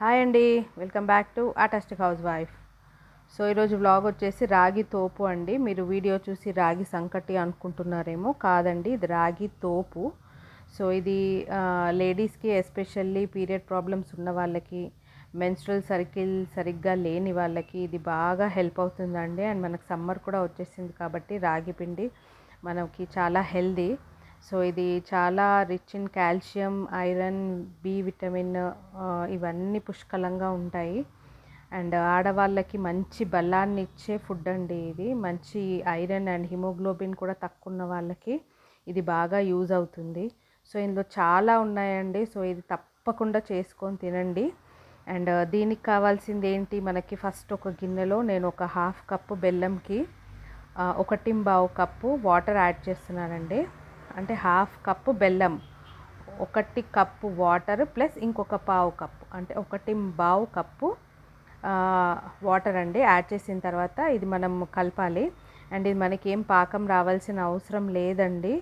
Hi అండి. Welcome back to artistic housewife. So ఈరోజు vlog వచ్చేసి రాగి తోపు అండి. మీరు వీడియో చూసి రాగి సంకటి అనుకుంటున్నారేమో కాదండి. ఇది రాగి తోపు. సో ఇది లేడీస్కి ఎస్పెషల్లీ పీరియడ్ ప్రాబ్లమ్స్ ఉన్న వాళ్ళకి మెన్స్ట్రల్ సర్కిల్ సరిగ్గా లేని వాళ్ళకి ఇది బాగా హెల్ప్ అవుతుందండి. అండ్ మనకు సమ్మర్ కూడా వచ్చేసింది కాబట్టి రాగి పిండి మనకి చాలా హెల్దీ సో ఇది చాలా rich in calcium iron B vitamin ఇవన్నీ పుష్కలంగా ఉంటాయి. అండ్ ఆడవాళ్ళకి మంచి బలాన్ని ఇచ్చే ఫుడ్ అండి ఇది. మంచి ఐరన్ అండ్ హిమోగ్లోబిన్ కూడా తక్కువ ఉన్న వాళ్ళకి ఇది బాగా యూజ్ అవుతుంది. సో ఇందులో చాలా ఉన్నాయండి. సో ఇది తప్పకుండా చేసుకొని తినండి. అండ్ uh, దీనికి కావాల్సింది ఏంటి? మనకి ఫస్ట్ ఒక గిన్నెలో నేను ఒక హాఫ్ కప్పు బెల్లంకి uh, ఒకటి బావు కప్పు వాటర్ యాడ్ చేస్తున్నానండి. అంటే హాఫ్ కప్పు బెల్లం ఒకటి కప్పు వాటర్ ప్లస్ ఇంకొక పావు కప్పు. అంటే ఒకటి బావు కప్పు వాటర్ అండి యాడ్ చేసిన తర్వాత ఇది మనం కలపాలి. అండ్ ఇది మనకి ఏం పాకం రావాల్సిన అవసరం లేదండి.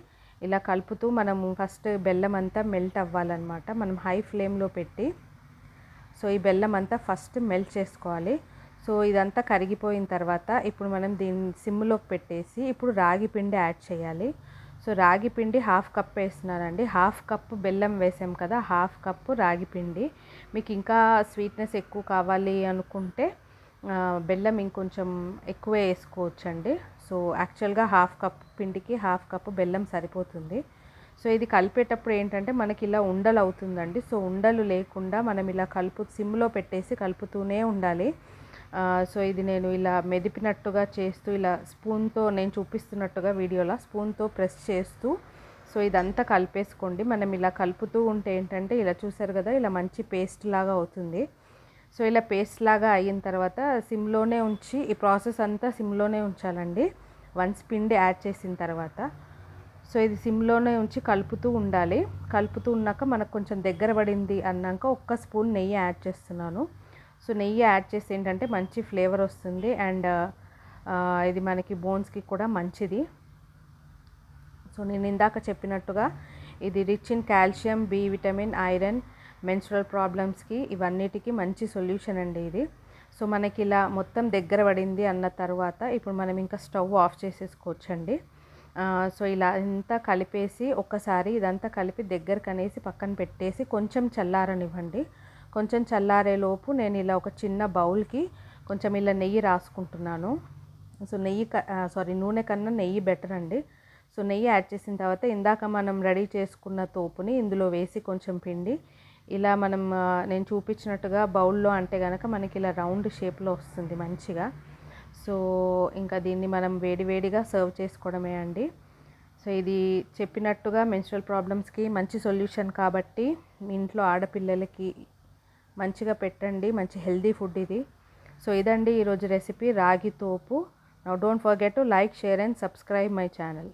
ఇలా కలుపుతూ మనం ఫస్ట్ బెల్లం అంతా మెల్ట్ అవ్వాలన్నమాట. మనం హై ఫ్లేమ్లో పెట్టి సో ఈ బెల్లం అంతా ఫస్ట్ మెల్ట్ చేసుకోవాలి. సో ఇదంతా కరిగిపోయిన తర్వాత ఇప్పుడు మనం దీన్ని సిమ్లోకి పెట్టేసి ఇప్పుడు రాగి పిండి యాడ్ చేయాలి. సో రాగి పిండి హాఫ్ కప్ వేస్తున్నానండి. హాఫ్ కప్పు బెల్లం వేసాం కదా హాఫ్ కప్పు రాగి పిండి. మీకు ఇంకా స్వీట్నెస్ ఎక్కువ కావాలి అనుకుంటే బెల్లం ఇంకొంచెం ఎక్కువే వేసుకోవచ్చండి. సో యాక్చువల్గా హాఫ్ కప్ పిండికి హాఫ్ కప్పు బెల్లం సరిపోతుంది. సో ఇది కలిపేటప్పుడు ఏంటంటే మనకి ఇలా ఉండలు అవుతుందండి. సో ఉండలు లేకుండా మనం ఇలా కలుపు సిమ్లో పెట్టేసి కలుపుతూనే ఉండాలి. సో ఇది నేను ఇలా మెదిపినట్టుగా చేస్తూ ఇలా స్పూన్తో నేను చూపిస్తున్నట్టుగా వీడియోలో స్పూన్తో ప్రెస్ చేస్తూ సో ఇదంతా కలిపేసుకోండి. మనం ఇలా కలుపుతూ ఉంటే ఏంటంటే ఇలా చూసారు కదా ఇలా మంచి పేస్ట్ లాగా అవుతుంది. సో ఇలా పేస్ట్ లాగా అయిన తర్వాత సిమ్లోనే ఉంచి ఈ ప్రాసెస్ అంతా సిమ్లోనే ఉంచాలండి. వన్స్ పిండి యాడ్ చేసిన తర్వాత. సో ఇది సిమ్లోనే ఉంచి కలుపుతూ ఉండాలి. కలుపుతూ ఉన్నాక మనకు కొంచెం దగ్గర పడింది అన్నాక ఒక్క స్పూన్ నెయ్యి యాడ్ చేస్తున్నాను. సో నెయ్యి యాడ్ చేసి ఏంటంటే మంచి ఫ్లేవర్ వస్తుంది అండ్ ఇది మనకి బోన్స్కి కూడా మంచిది. సో నేను ఇందాక చెప్పినట్టుగా ఇది rich in calcium B vitamin iron menstrual ప్రాబ్లమ్స్కి ఇవన్నిటికీ మంచి సొల్యూషన్ అండి ఇది. సో మనకి ఇలా మొత్తం దగ్గర పడింది అన్న తర్వాత ఇప్పుడు మనం ఇంకా స్టవ్ ఆఫ్ చేసేసుకోవచ్చండి. సో ఇలా అంతా కలిపేసి ఒక్కసారి ఇదంతా కలిపి దగ్గరకు అనేసి పక్కన పెట్టేసి కొంచెం చల్లారనివ్వండి. కొంచెం చల్లారేలోపు నేను ఇలా ఒక చిన్న బౌల్కి కొంచెం ఇలా నెయ్యి రాసుకుంటున్నాను. సో నెయ్యి సారీ నూనె కన్నా నెయ్యి బెటర్ అండి. సో నెయ్యి యాడ్ చేసిన తర్వాత ఇందాక మనం రెడీ చేసుకున్న తోపుని ఇందులో వేసి కొంచెం పిండి ఇలా మనం నేను చూపించినట్టుగా బౌల్లో అంటే కనుక మనకి ఇలా రౌండ్ షేప్లో వస్తుంది మంచిగా. సో ఇంకా దీన్ని మనం వేడివేడిగా సర్వ్ చేసుకోవడమే అండి. సో ఇది చెప్పినట్టుగా మెన్స్ట్రల్ ప్రాబ్లమ్స్కి మంచి సొల్యూషన్ కాబట్టి మీ ఇంట్లో ఆడపిల్లలకి మంచిగా పెట్టండి మంచి హెల్దీ ఫుడ్ ఇది. సో ఇదండి ఈరోజు రెసిపీ రాగి తోపు. Now don't forget to like share and subscribe my channel